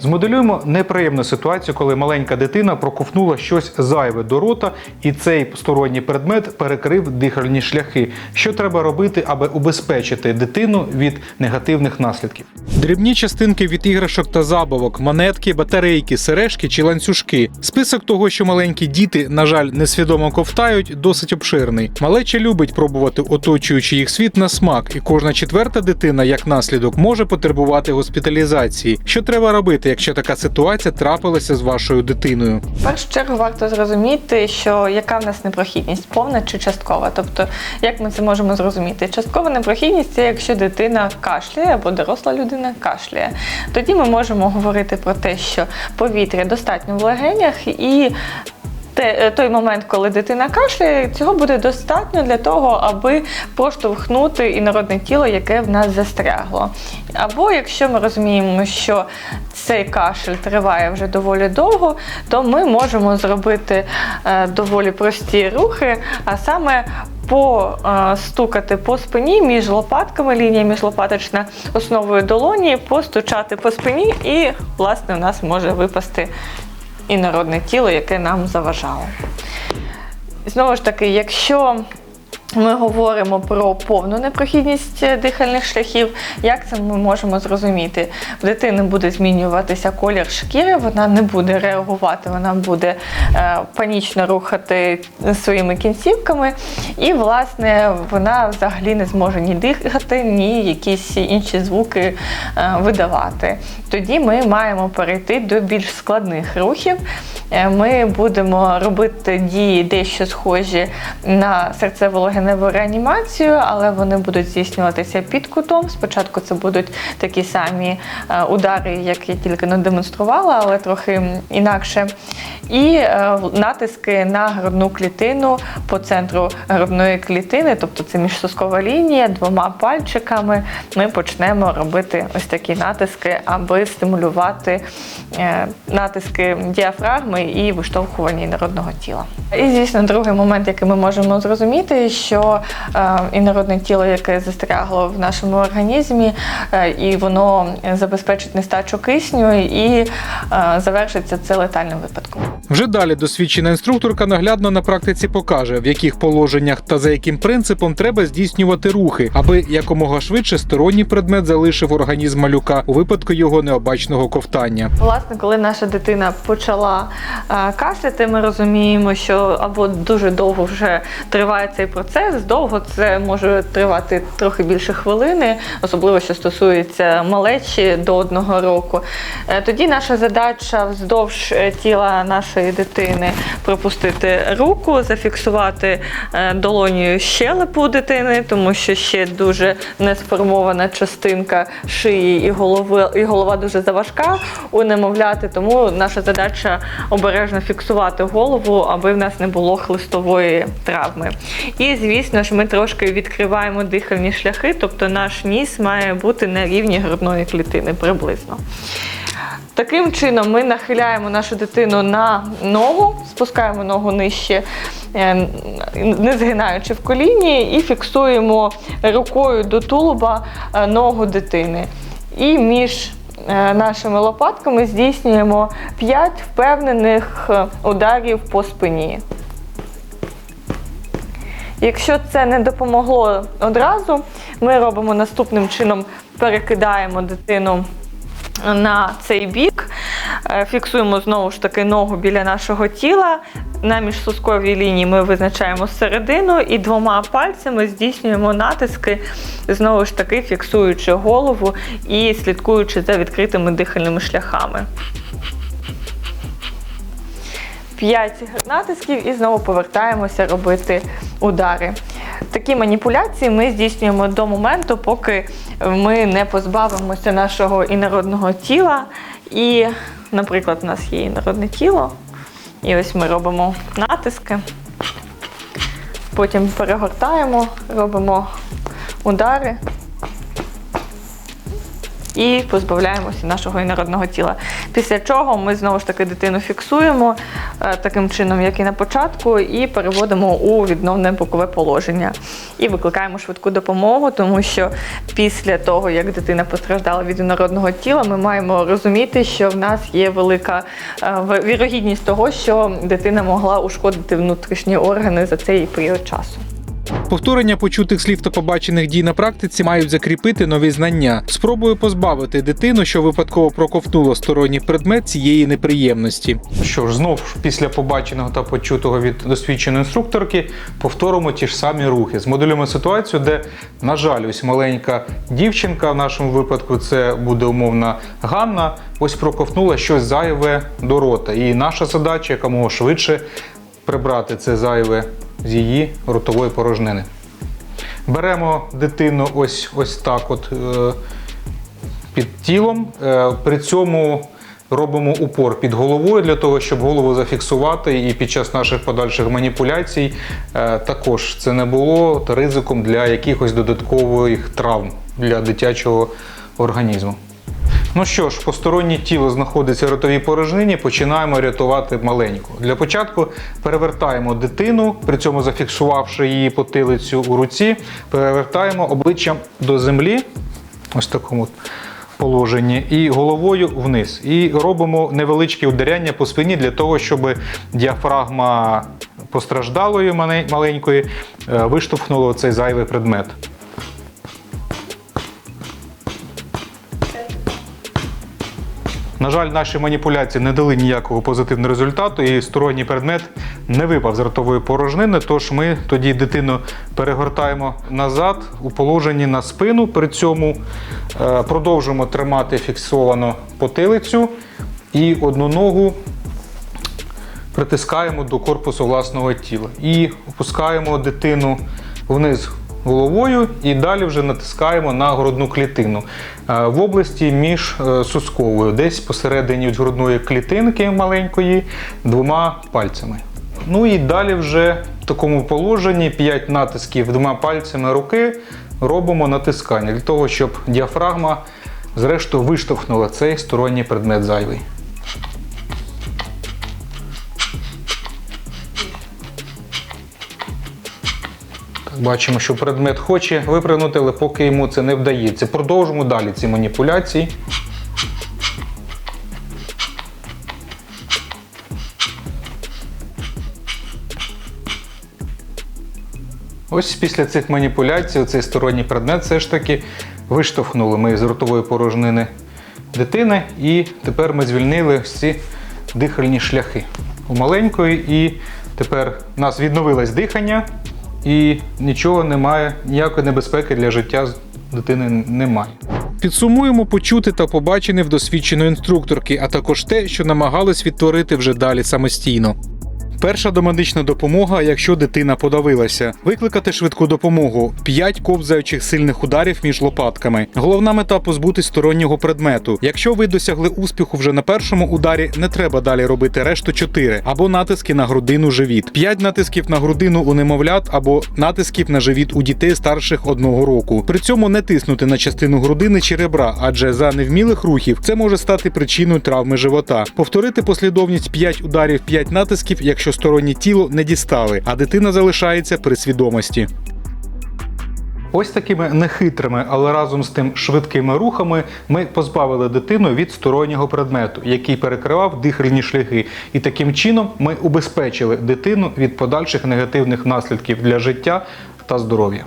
Змоделюємо неприємну ситуацію, коли маленька дитина проковтнула щось зайве до рота, і цей сторонній предмет перекрив дихальні шляхи. Що треба робити, аби убезпечити дитину від негативних наслідків? Дрібні частинки від іграшок та забавок, монетки, батарейки, сережки чи ланцюжки. Список того, що маленькі діти, на жаль, несвідомо ковтають, досить обширний. Малеча любить пробувати оточуючи їх світ на смак, і кожна четверта дитина, як наслідок, може потребувати госпіталізації. Що треба робити, якщо така ситуація трапилася з вашою дитиною? В першу чергу варто зрозуміти, що яка в нас непрохідність, повна чи часткова. Тобто, як ми це можемо зрозуміти? Часткова непрохідність це якщо дитина кашляє або доросла людина кашляє. Тоді ми можемо говорити про те, що повітря достатньо в легенях і. Той момент, коли дитина кашляє, цього буде достатньо для того, аби проштовхнути інородне тіло, яке в нас застрягло. Або якщо ми розуміємо, що цей кашель триває вже доволі довго, то ми можемо зробити е, доволі прості рухи, а саме постукати по спині між лопатками, лінія міжлопаточна основою долоні, постучати по спині, і, власне, у нас може випасти інородне тіло, яке нам заважало. Знову ж таки, якщо ми говоримо про повну непрохідність е, дихальних шляхів. Як це ми можемо зрозуміти? В дитини буде змінюватися колір шкіри, вона не буде реагувати, вона буде е, панічно рухати своїми кінцівками, і, власне, вона взагалі не зможе ні дихати, ні якісь інші звуки е, видавати. Тоді ми маємо перейти до більш складних рухів. Ми будемо робити дії дещо схожі на серцево-легеневу реанімацію, але вони будуть здійснюватися під кутом. Спочатку це будуть такі самі е, удари, як я тільки не демонструвала, але трохи інакше. І е, натиски на грудну клітину по центру грудної клітини, тобто це міжсоскова лінія, двома пальчиками. Ми почнемо робити ось такі натиски, аби стимулювати е, натиски діафрагми і виштовхування інородного тіла. І звісно, другий момент, який ми можемо зрозуміти, що е, інородне тіло, яке застрягло в нашому організмі, е, і воно забезпечить нестачу кисню, і е, завершиться це летальним випадком. Вже далі досвідчена інструкторка наглядно на практиці покаже, в яких положеннях та за яким принципом треба здійснювати рухи, аби якомога швидше сторонній предмет залишив організм малюка у випадку його необачного ковтання. Власне, коли наша дитина почала е, кашляти, ми розуміємо, що або дуже довго вже триває цей процес, довго це може тривати трохи більше хвилини, особливо що стосується малечі до одного року. Е, Тоді наша задача вздовж е, тіла нашої дитини пропустити руку, зафіксувати е, долонію щелепу дитини, тому що ще дуже не сформована частинка шиї і голови, і голова дуже заважка у немовляти. Тому наша задача обережно фіксувати голову, аби в нас не було хлистової травми. І звісно ж, ми трошки відкриваємо дихальні шляхи, тобто наш ніс має бути на рівні грудної клітини приблизно. Таким чином ми нахиляємо нашу дитину на ногу, спускаємо ногу нижче, е, не згинаючи в коліні, і фіксуємо рукою до тулуба е, ногу дитини. І між е, нашими лопатками здійснюємо 5 впевнених ударів по спині. Якщо це не допомогло одразу, ми робимо наступним чином: перекидаємо дитину на цей бік, е, фіксуємо знову ж таки ногу біля нашого тіла. На міжсосковій лінії ми визначаємо середину і двома пальцями здійснюємо натиски, знову ж таки фіксуючи голову і слідкуючи за відкритими дихальними шляхами. П'ять натисків і знову повертаємося робити удари. Такі маніпуляції ми здійснюємо до моменту, поки ми не позбавимося нашого інородного тіла. І, наприклад, у нас є інородне тіло. І ось ми робимо натиски, потім перегортаємо, робимо удари. І позбавляємося нашого інородного тіла. Після чого ми знову ж таки дитину фіксуємо е, таким чином, як і на початку, і переводимо у відновне бокове положення. І викликаємо швидку допомогу, тому що після того, як дитина постраждала від інородного тіла, ми маємо розуміти, що в нас є велика е, вірогідність того, що дитина могла ушкодити внутрішні органи за цей період часу. Повторення почутих слів та побачених дій на практиці мають закріпити нові знання. Спробую позбавити дитину, що випадково проковтнула сторонній предмет цієї неприємності. Що ж, знов після побаченого та почутого від досвідченої інструкторки повторимо ті ж самі рухи. Змоделюємо ситуацію, де, на жаль, ось маленька дівчинка в нашому випадку це буде умовна Ганна. Ось проковтнула щось зайве до рота. І наша задача якомога швидше прибрати це зайве з її ротової порожнини. Беремо дитину ось, ось так от е, під тілом. Е, при цьому робимо упор під головою для того, щоб голову зафіксувати, і під час наших подальших маніпуляцій е, також це не було ризиком для якихось додаткових травм для дитячого організму. Ну що ж, постороннє тіло знаходиться в ротовій порожнині, починаємо рятувати маленьку. Для початку перевертаємо дитину, при цьому зафіксувавши її потилицю у руці, перевертаємо обличчям до землі, ось такому положенні, і головою вниз. І робимо невеличкі ударяння по спині для того, щоб діафрагма постраждалої маленької е, виштовхнула цей зайвий предмет. На жаль, наші маніпуляції не дали ніякого позитивного результату, і сторонній предмет не випав з ротової порожнини. Тож ми тоді дитину перегортаємо назад у положенні на спину. При цьому е, продовжуємо тримати фіксовано потилицю і одну ногу притискаємо до корпусу власного тіла. І опускаємо дитину вниз головою і далі вже натискаємо на грудну клітину е, в області між е, сусковою, десь посередині грудної клітинки маленької двома пальцями. Ну і далі вже в такому положенні 5 натисків двома пальцями руки робимо натискання для того, щоб діафрагма зрештою виштовхнула цей сторонній предмет зайвий. Бачимо, що предмет хоче випрыгнути, але поки йому це не вдається. Продовжимо далі ці маніпуляції. Ось після цих маніпуляцій цей сторонній предмет все ж таки виштовхнули ми з ротової порожнини дитини, і тепер ми звільнили всі дихальні шляхи у маленької, і тепер у нас відновилось дихання, і нічого немає, ніякої небезпеки для життя дитини немає. Підсумуємо почути та побачене в досвідченої інструкторки, а також те, що намагались відтворити вже далі самостійно. Перша домедична допомога, якщо дитина подавилася. Викликати швидку допомогу. 5 ковзаючих сильних ударів між лопатками. Головна мета позбутись стороннього предмету. Якщо ви досягли успіху вже на першому ударі, не треба далі робити решту 4 або натиски на грудину живіт. 5 натисків на грудину у немовлят або натисків на живіт у дітей старших одного року. При цьому не тиснути на частину грудини чи ребра, адже за невмілих рухів це може стати причиною травми живота. Повторити послідовність 5 ударів, 5 натисків, якщо стороннє тіло не дістали, а дитина залишається при свідомості. Ось такими нехитрими, але разом з тим швидкими рухами ми позбавили дитину від стороннього предмету, який перекривав дихальні шляхи. І таким чином ми убезпечили дитину від подальших негативних наслідків для життя та здоров'я.